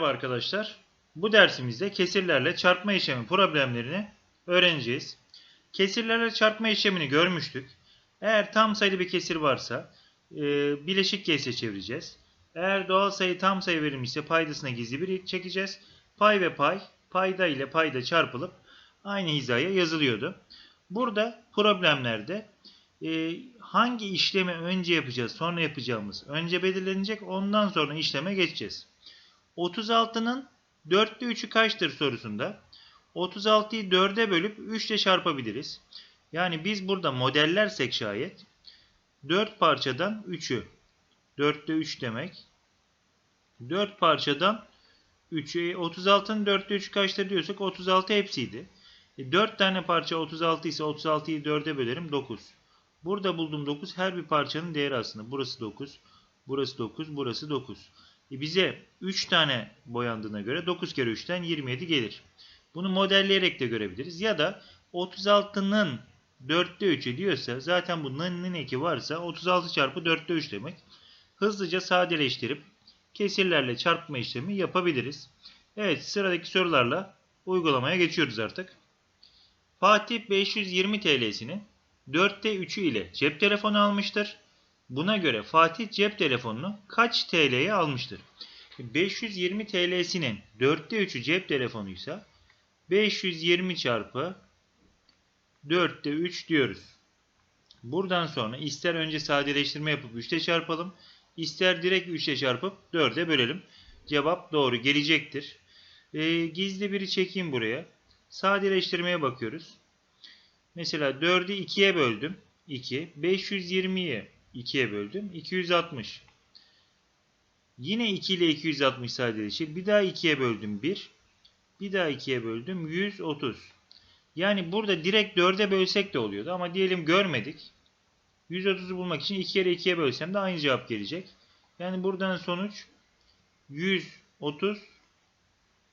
Merhaba arkadaşlar. Bu dersimizde kesirlerle çarpma işlemi problemlerini öğreneceğiz. Kesirlerle çarpma işlemini görmüştük. Eğer tam sayılı bir kesir varsa e, bileşik kesre çevireceğiz. Eğer doğal sayı tam sayı verilmişse paydasına gizli bir çekeceğiz. Pay ve pay, payda ile payda çarpılıp aynı hizaya yazılıyordu. Burada problemlerde e, hangi işlemi önce yapacağız, sonra yapacağımız önce belirlenecek, ondan sonra işleme geçeceğiz. 36'nın 4'te 3'ü kaçtır sorusunda 36'yı 4'e bölüp 3 ile çarpabiliriz. Yani biz burada modellersek şayet 4 parçadan 3'ü 4'te 3 demek 4 parçadan 3'ü 36'nın 4'te 3'ü kaçtır diyorsak 36 hepsiydi. E, 4 tane parça 36 ise 36'yı 4'e bölerim 9. Burada bulduğum 9 her bir parçanın değeri aslında. Burası 9, burası 9, burası 9. E bize 3 tane boyandığına göre 9 kere 3'ten 27 gelir. Bunu modelleyerek de görebiliriz. Ya da 36'nın 4'te 3'ü diyorsa zaten bu n'nin eki varsa 36 çarpı 4'te 3 demek. Hızlıca sadeleştirip kesirlerle çarpma işlemi yapabiliriz. Evet sıradaki sorularla uygulamaya geçiyoruz artık. Fatih 520 TL'sini 4'te 3'ü ile cep telefonu almıştır. Buna göre Fatih cep telefonunu kaç TL'ye almıştır? 520 TL'sinin 4'te 3'ü cep telefonuysa 520 çarpı 4'te 3 diyoruz. Buradan sonra ister önce sadeleştirme yapıp 3'te çarpalım, ister direkt 3'te çarpıp 4'e bölelim. Cevap doğru gelecektir. E, gizli biri çekeyim buraya. Sadeleştirmeye bakıyoruz. Mesela 4'ü 2'ye böldüm. 2. 520'yi 2'ye böldüm. 260. Yine 2 ile 260 sadeleşir. Bir daha 2'ye böldüm 1. Bir daha 2'ye böldüm 130. Yani burada direkt 4'e bölsek de oluyordu ama diyelim görmedik. 130'u bulmak için 2 kere 2'ye bölsem de aynı cevap gelecek. Yani buradan sonuç 130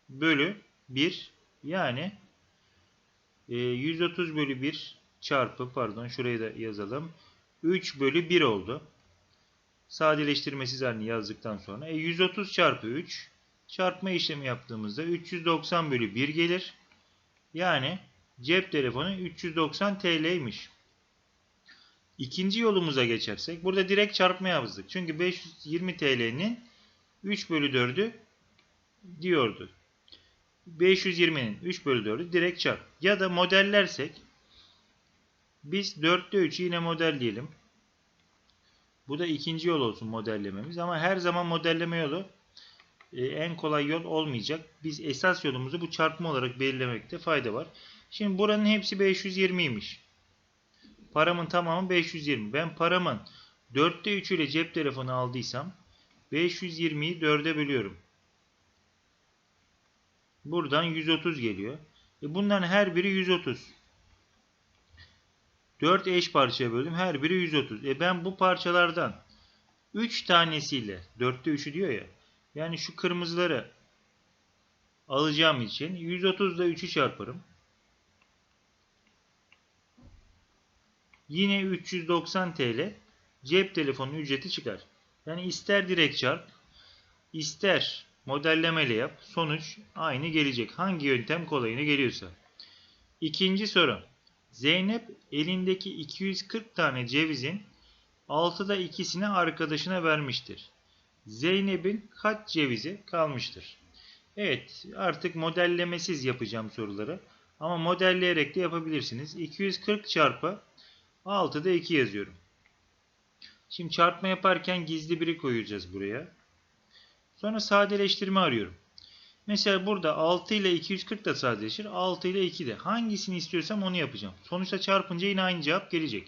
bölü 1 yani 130 bölü 1 çarpı pardon şurayı da yazalım. 3 bölü 1 oldu. Sadeleştirmesiz halini yazdıktan sonra. E 130 çarpı 3 çarpma işlemi yaptığımızda 390 bölü 1 gelir. Yani cep telefonu 390 TL'ymiş. İkinci yolumuza geçersek burada direkt çarpma yazdık. Çünkü 520 TL'nin 3 bölü 4'ü diyordu. 520'nin 3 bölü 4'ü direkt çarp. Ya da modellersek biz 4'te 3'ü yine modelleyelim. Bu da ikinci yol olsun modellememiz. Ama her zaman modelleme yolu e, en kolay yol olmayacak. Biz esas yolumuzu bu çarpma olarak belirlemekte fayda var. Şimdi buranın hepsi 520'ymiş. Paramın tamamı 520. Ben paramın 4'te 3 ile cep telefonu aldıysam 520'yi 4'e bölüyorum. Buradan 130 geliyor. E bunların her biri 130. 4 eş parçaya böldüm. Her biri 130. E ben bu parçalardan 3 tanesiyle 4'te 3'ü diyor ya. Yani şu kırmızıları alacağım için 130 ile 3'ü çarparım. Yine 390 TL cep telefonu ücreti çıkar. Yani ister direkt çarp, ister modellemeyle yap. Sonuç aynı gelecek. Hangi yöntem kolayına geliyorsa. İkinci soru. Zeynep elindeki 240 tane cevizin 6'da ikisini arkadaşına vermiştir. Zeynep'in kaç cevizi kalmıştır? Evet artık modellemesiz yapacağım soruları. Ama modelleyerek de yapabilirsiniz. 240 çarpı 6'da 2 yazıyorum. Şimdi çarpma yaparken gizli biri koyacağız buraya. Sonra sadeleştirme arıyorum. Mesela burada 6 ile 240 da sadeleşir. 6 ile 2 de. Hangisini istiyorsam onu yapacağım. Sonuçta çarpınca yine aynı cevap gelecek.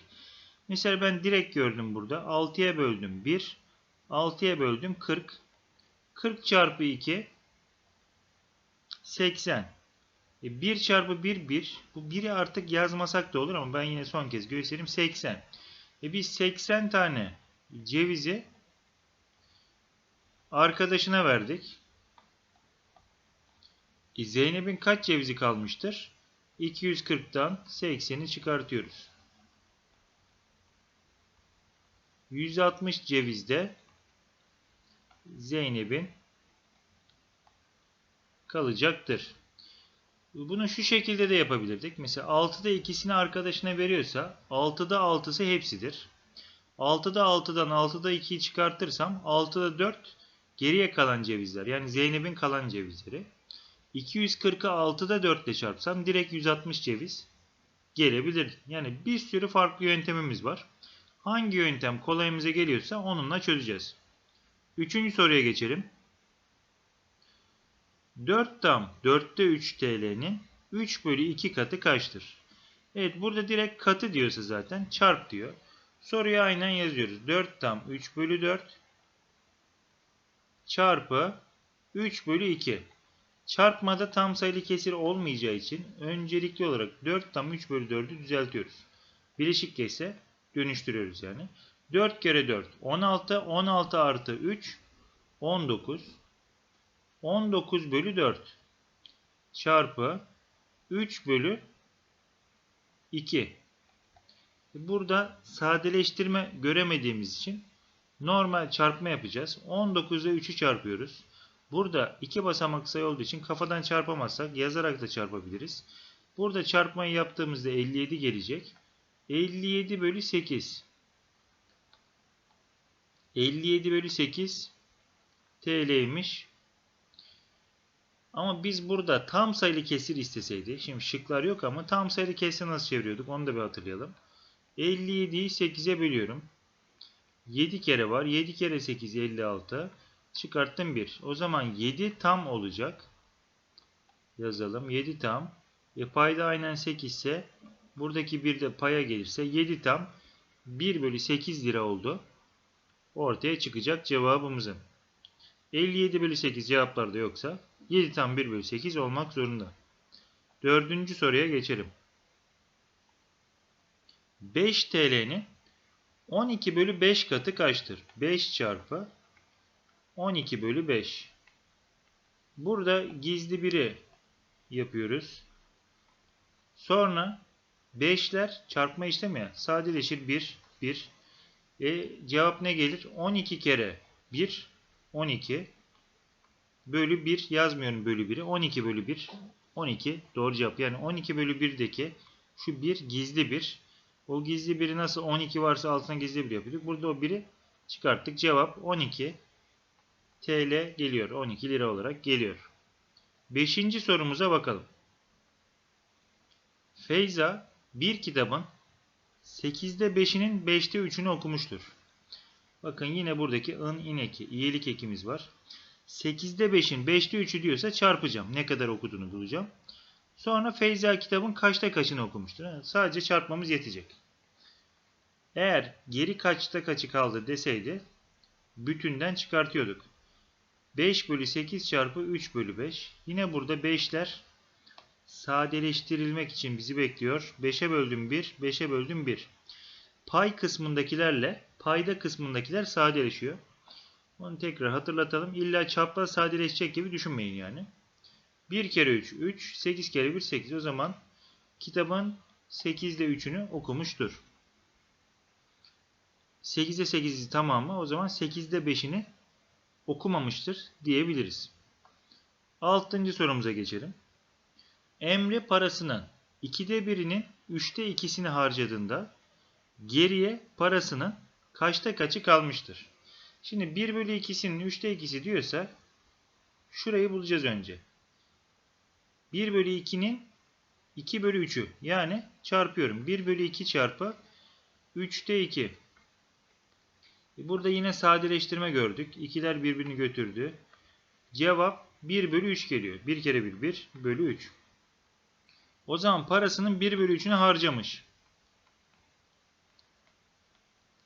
Mesela ben direkt gördüm burada. 6'ya böldüm 1. 6'ya böldüm 40. 40 çarpı 2 80. E 1 çarpı 1 1. Bu 1'i artık yazmasak da olur ama ben yine son kez göstereyim. 80. E biz 80 tane cevizi arkadaşına verdik. E Zeynep'in kaç cevizi kalmıştır? 240'tan 80'i çıkartıyoruz. 160 cevizde Zeynep'in kalacaktır. Bunu şu şekilde de yapabilirdik. Mesela 6'da ikisini arkadaşına veriyorsa 6'da 6'sı hepsidir. 6'da 6'dan 6'da 2'yi çıkartırsam 6'da 4 geriye kalan cevizler. Yani Zeynep'in kalan cevizleri. 240'ı 6'da 4 ile çarpsam direkt 160 ceviz gelebilir. Yani bir sürü farklı yöntemimiz var. Hangi yöntem kolayımıza geliyorsa onunla çözeceğiz. Üçüncü soruya geçelim. 4 tam 4'te 3 TL'nin 3 bölü 2 katı kaçtır? Evet burada direkt katı diyorsa zaten çarp diyor. Soruyu aynen yazıyoruz. 4 tam 3 bölü 4 çarpı 3 bölü 2. Çarpmada tam sayılı kesir olmayacağı için öncelikli olarak 4 tam 3 bölü 4'ü düzeltiyoruz. Bileşik kese dönüştürüyoruz yani. 4 kere 4 16 16 artı 3 19 19 bölü 4 çarpı 3 bölü 2. Burada sadeleştirme göremediğimiz için normal çarpma yapacağız. 19 ile 3'ü çarpıyoruz. Burada iki basamak sayı olduğu için kafadan çarpamazsak yazarak da çarpabiliriz. Burada çarpmayı yaptığımızda 57 gelecek. 57 bölü 8. 57 bölü 8 TL'ymiş. Ama biz burada tam sayılı kesir isteseydi. Şimdi şıklar yok ama tam sayılı kesir nasıl çeviriyorduk onu da bir hatırlayalım. 57'yi 8'e bölüyorum. 7 kere var. 7 kere 8 56. Çıkarttım 1. O zaman 7 tam olacak. Yazalım. 7 tam. E payda aynen 8 ise buradaki 1 de paya gelirse 7 tam 1 bölü 8 lira oldu. Ortaya çıkacak cevabımızın. 57 bölü 8 cevaplarda yoksa 7 tam 1 bölü 8 olmak zorunda. Dördüncü soruya geçelim. 5 TL'nin 12 bölü 5 katı kaçtır? 5 çarpı 12 bölü 5. Burada gizli biri yapıyoruz. Sonra 5'ler çarpma işlemi ya. Sadeleşir 1, 1. E, cevap ne gelir? 12 kere 1, 12 bölü 1 yazmıyorum bölü 1'i. 12 bölü 1, 12 doğru cevap. Yani 12 bölü 1'deki şu 1 gizli bir. O gizli biri nasıl 12 varsa altına gizli bir yapıyorduk. Burada o biri çıkarttık. Cevap 12 TL geliyor. 12 lira olarak geliyor. Beşinci sorumuza bakalım. Feyza bir kitabın 8'de 5'inin 5'te 3'ünü okumuştur. Bakın yine buradaki ın in iyilik ekimiz var. 8'de 5'in 5'te 3'ü diyorsa çarpacağım. Ne kadar okuduğunu bulacağım. Sonra Feyza kitabın kaçta kaçını okumuştur. Sadece çarpmamız yetecek. Eğer geri kaçta kaçı kaldı deseydi bütünden çıkartıyorduk. 5 bölü 8 çarpı 3 bölü 5. Yine burada 5'ler sadeleştirilmek için bizi bekliyor. 5'e böldüm 1, 5'e böldüm 1. Pay kısmındakilerle payda kısmındakiler sadeleşiyor. Onu tekrar hatırlatalım. İlla çapraz sadeleşecek gibi düşünmeyin yani. 1 kere 3, 3. 8 kere 1, 8. O zaman kitabın 8'de 3'ünü okumuştur. 8'de 8'i tamamı o zaman 8'de 5'ini okumamıştır diyebiliriz. Altıncı sorumuza geçelim. Emre parasının 2'de birinin 3'te 2'sini harcadığında geriye parasının kaçta kaçı kalmıştır? Şimdi 1 bölü 2'sinin 3'te 2'si diyorsa şurayı bulacağız önce. 1 bölü 2'nin 2 bölü 3'ü yani çarpıyorum. 1 bölü 2 çarpı 3'te 2. Burada yine sadeleştirme gördük. İkiler birbirini götürdü. Cevap 1 bölü 3 geliyor. 1 kere 1 1 bölü 3. O zaman parasının 1 bölü 3'ünü harcamış.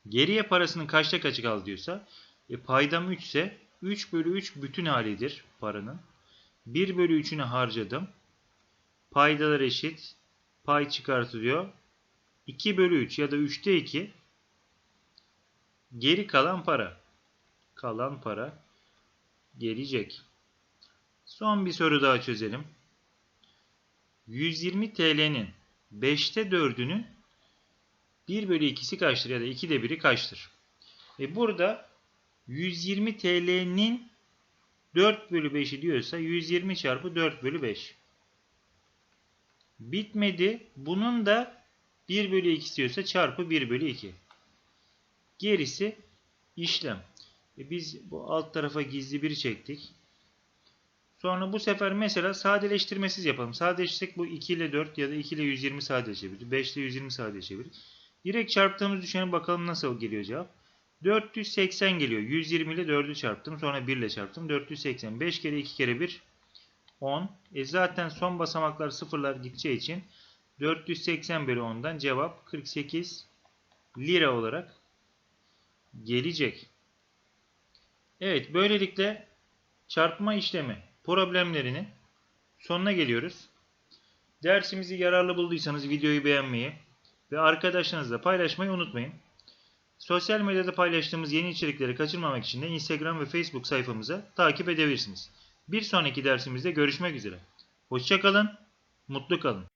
Geriye parasının kaçta kaçı kaldı diyorsa e, paydam 3 ise 3 bölü 3 bütün halidir paranın. 1 bölü 3'ünü harcadım. Paydalar eşit. Pay çıkartılıyor. 2 bölü 3 ya da 3'te 2 Geri kalan para. Kalan para gelecek. Son bir soru daha çözelim. 120 TL'nin 5'te 4'ünü 1 bölü 2'si kaçtır ya da 2'de 1'i kaçtır? E burada 120 TL'nin 4 bölü 5'i diyorsa 120 çarpı 4 bölü 5. Bitmedi. Bunun da 1 bölü 2 diyorsa çarpı 1 bölü 2. Gerisi işlem. E biz bu alt tarafa gizli biri çektik. Sonra bu sefer mesela sadeleştirmesiz yapalım. Sadeleştirsek bu 2 ile 4 ya da 2 ile 120 sadeleşebilir. 5 ile 120 sadeleşebilir. Direkt çarptığımız düşünelim bakalım nasıl geliyor cevap. 480 geliyor. 120 ile 4'ü çarptım. Sonra 1 ile çarptım. 480. 5 kere 2 kere 1 10. E zaten son basamaklar sıfırlar gideceği için 480 bölü 10'dan cevap 48 lira olarak gelecek. Evet böylelikle çarpma işlemi problemlerinin sonuna geliyoruz. Dersimizi yararlı bulduysanız videoyu beğenmeyi ve arkadaşlarınızla paylaşmayı unutmayın. Sosyal medyada paylaştığımız yeni içerikleri kaçırmamak için de Instagram ve Facebook sayfamıza takip edebilirsiniz. Bir sonraki dersimizde görüşmek üzere. Hoşçakalın, mutlu kalın.